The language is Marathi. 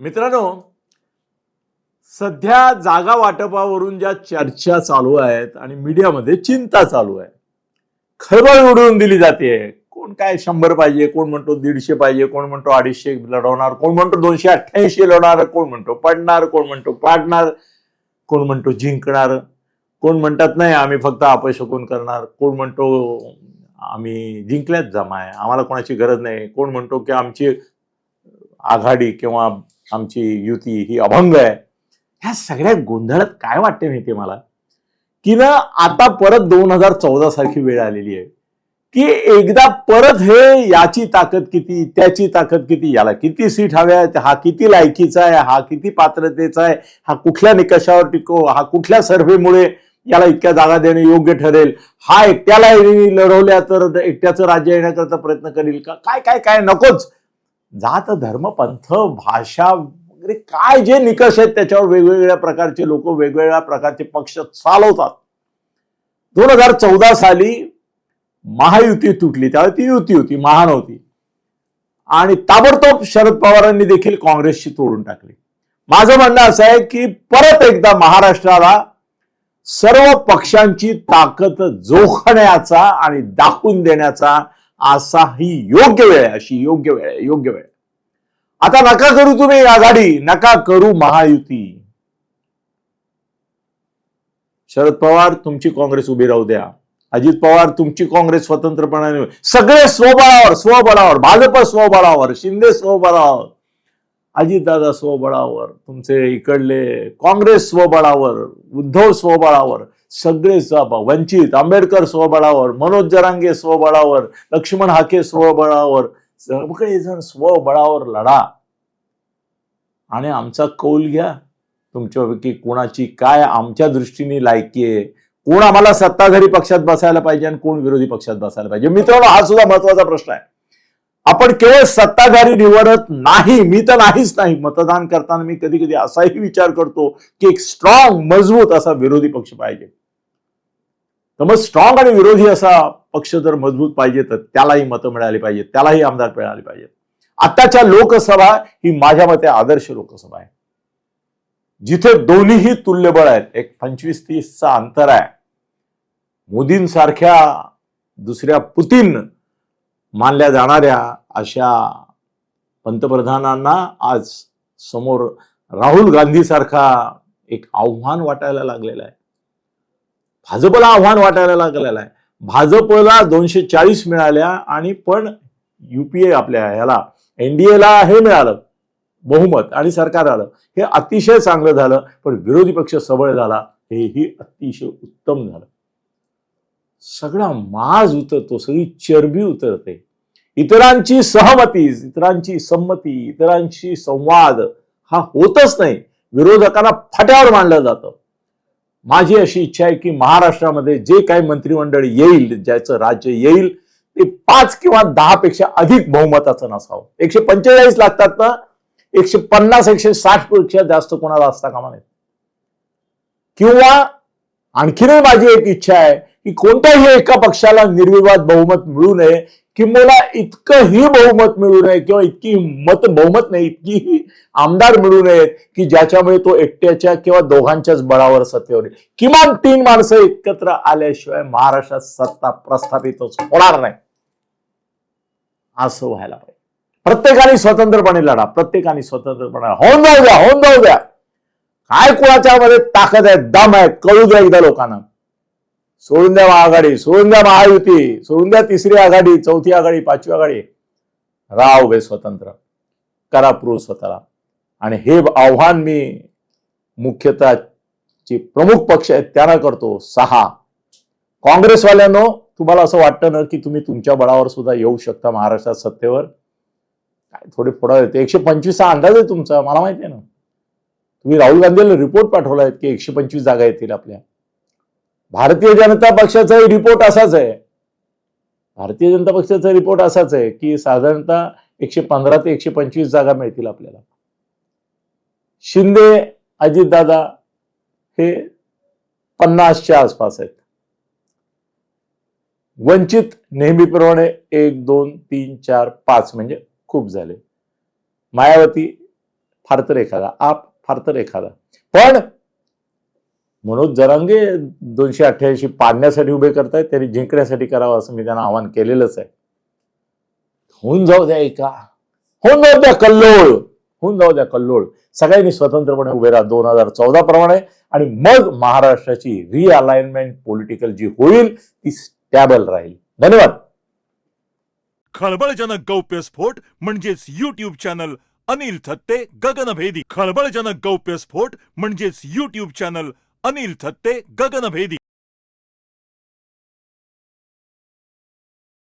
मित्रांनो सध्या जागा वाटपावरून ज्या चर्चा चालू आहेत आणि मीडियामध्ये चिंता चालू आहे खळबळ उडवून दिली जाते. कोण काय शंभर पाहिजे कोण म्हणतो दीडशे पाहिजे कोण म्हणतो अडीचशे लढवणार कोण म्हणतो दोनशे अठ्ठ्याऐंशी लढवणार कोण म्हणतो पडणार कोण म्हणतो पाडणार कोण म्हणतो जिंकणार कोण म्हणतात नाही आम्ही फक्त अपशकून करणार कोण म्हणतो आम्ही जिंकल्याच जमा आहे आम्हाला कोणाची गरज नाही कोण म्हणतो की आमची आघाडी किंवा आमची युती ही अभंग आहे. ह्या सगळ्या गोंधळात काय वाटते माहितीये मला? की ना आता परत दोन हजार चौदा सारखी वेळ आलेली आहे. की एकदा परत हे याची ताकद किती त्याची ताकद किती याला किती सीट हव्यात हा किती लायकीचा आहे हा किती पात्रतेचा आहे हा कुठल्या निकषावर टिको हा कुठल्या सर्व्हेमुळे याला इतक्या जागा देणे योग्य ठरेल? हा एकट्याला लढवल्या तर एकट्याचं राज्य येण्याकरता प्रयत्न करील का? काय काय काय? नकोच. जात धर्म पंथ भाषा वगैरे काय जे निकष आहेत त्याच्यावर वेगवेगळ्या प्रकारचे लोक वेगवेगळ्या प्रकारचे पक्ष चालवतात. दोन हजार चौदा साली महायुती तुटली त्यावेळी ती युती होती महान होती. आणि ताबडतोब शरद पवारांनी देखील काँग्रेसची तोडून टाकली. माझं म्हणणं असं आहे की परत एकदा महाराष्ट्राला सर्व पक्षांची ताकद जोखण्याचा आणि दाखवून देण्याचा असा ही योग्य वेळ आहे अशी योग्य वेळ आहे योग्य वेळ आता नका करू तुम्ही आघाडी नका करू महायुती. शरद पवार तुमची काँग्रेस उभी राहू द्या. अजित पवार तुमची काँग्रेस स्वतंत्रपणाने सगळे स्वबळावर स्वबळावर भाजप स्वबळावर शिंदे स्वबळावर अजितदादा स्वबळावर तुमचे इकडले काँग्रेस स्वबळावर उद्धव स्वबळावर सगळे वंचित आंबेडकर स्वबळावर मनोज जरांगे स्वबळावर लक्ष्मण हाके स्वबळावर सगळेजण स्वबळावर लढा. आणि आमचा कौल घ्या. तुमच्यापैकी कोणाची काय आमच्या दृष्टीने लायकी आहे? कोण आम्हाला सत्ताधारी पक्षात बसायला पाहिजे आणि कोण विरोधी पक्षात बसायला पाहिजे? मित्रांनो हा सुद्धा महत्त्वाचा प्रश्न आहे. आपण केवळ सत्ताधारी निवडत नाही मी तर नाहीच नाही. मतदान करताना मी कधी कधी असाही विचार करतो की एक स्ट्रॉंग मजबूत असा विरोधी पक्ष पाहिजे. तर मग स्ट्रॉंग आणि विरोधी असा पक्ष जर मजबूत पाहिजे तर त्यालाही मतं मिळाली पाहिजे त्यालाही आमदार मिळाले पाहिजे आताच्या लोकसभा ही माझ्या मते आदर्श लोकसभा आहे. जिथे दोन्हीही तुल्यबळ आहेत एक पंचवीस तीसचा अंतर आहे मोदींसारख्या दुसऱ्या पुतीन मानल्या जाणाऱ्या अशा पंतप्रधानांना आज समोर राहुल गांधीसारखा एक आव्हान वाटायला लागलेलं आहे. भाजपला आव्हान वाटायला लागलेलं आहे. भाजपला दोनशे चाळीस मिळाल्या आणि पण युपीए आपल्या ह्याला एनडीएला हे मिळालं. बहुमत आणि सरकार आलं. हे अतिशय चांगलं झालं पण विरोधी पक्ष सबळ झाला हेही अतिशय उत्तम झालं. सगळा माज उतरतो सगळी चरबी उतरते. इतरांची सहमती इतरांची संमती इतरांशी संवाद हा होतच नाही. विरोधकांना फाट्यावर मांडलं जातं. माझी अशी इच्छा आहे की महाराष्ट्रामध्ये जे काही मंत्रिमंडळ येईल ज्याचं राज्य येईल ते पाच किंवा दहा पेक्षा अधिक बहुमताचं नसावं. एकशे पंचेचाळीस लागतात ना एकशे पन्नास एकशे साठपेक्षा जास्त कोणाला असता कामा नये. किंवा आणखीनही माझी एक इच्छा आहे की कोणत्याही एका पक्षाला निर्विवाद बहुमत मिळू नये किंवा इतकंही बहुमत मिळू नये किंवा इतकी मत बहुमत नाही इतकी आमदार मिळू नयेत की ज्याच्यामुळे तो एकट्याच्या किंवा दोघांच्याच बळावर सत्तेवर येईल. किमान तीन माणसं एकत्र आल्याशिवाय महाराष्ट्रात सत्ता प्रस्थापितच होणार नाही. असं व्हायला पाहिजे. प्रत्येकाने स्वतंत्रपणे लढा प्रत्येकाने स्वतंत्रपणे होऊन जाऊ द्या होऊन जाऊ द्या. काय कुणाच्या मध्ये ताकद आहे दम आहे कळू द्या एकदा लोकांना. सोडून द्या महाआघाडी सोडून द्या महायुती सोडून द्या तिसरी आघाडी चौथी आघाडी पाचवी आघाडी. राव बे स्वतंत्र. करा प्रूव्ह स्वतःला. आणि हे आव्हान मी मुख्यतः जे प्रमुख पक्ष आहेत त्यांना करतो. सहा. काँग्रेसवाल्यांनो तुम्हाला असं वाटतं ना की तुम्ही तुमच्या बळावर सुद्धा येऊ शकता महाराष्ट्रात सत्तेवर? काय थोडे पुढे येते एकशे पंचवीसचा अंदाज आहे तुमचा मला माहिती आहे ना. तुम्ही राहुल गांधीला रिपोर्ट पाठवला आहे की एकशे पंचवीस जागा येतील आपल्या. भारतीय जनता पक्षाचाही रिपोर्ट असाच आहे. भारतीय जनता पक्षाचा रिपोर्ट असाच आहे की साधारणतः एकशे पंधरा ते एकशे पंचवीस जागा मिळतील आपल्याला. शिंदे अजितदादा हे पन्नासच्या आसपास आहेत. वंचित नेहमीप्रमाणे एक दोन तीन चार पाच म्हणजे खूप झाले. मायावती फार तर एखादा आप फार तर एखादा. पण मनोज जरांगे दोनशे अठ्ठ्याऐंशी पाडण्यासाठी उभे करतायत त्यांनी जिंकण्यासाठी करावं असं मी त्यांना आवाहन केलेलंच आहे. होऊन जाऊ द्या एका. होऊन जाऊ द्या कल्लोळ. होऊन जाऊ द्या कल्लोळ. सगळ्यांनी स्वतंत्रपणे उभे राहा. दोन हजार चौदा प्रमाणे. आणि मग महाराष्ट्राची रिअलाइनमेंट पॉलिटिकल जी होईल ती स्टॅबल राहील. धन्यवाद. खळबळजनक गौप्यस्फोट म्हणजेच युट्यूब चॅनल अनिल थत्ते गगनभेदी. खळबळजनक गौप्यस्फोट म्हणजेच युट्यूब चॅनल अनिल थत्ते गगनभेदी.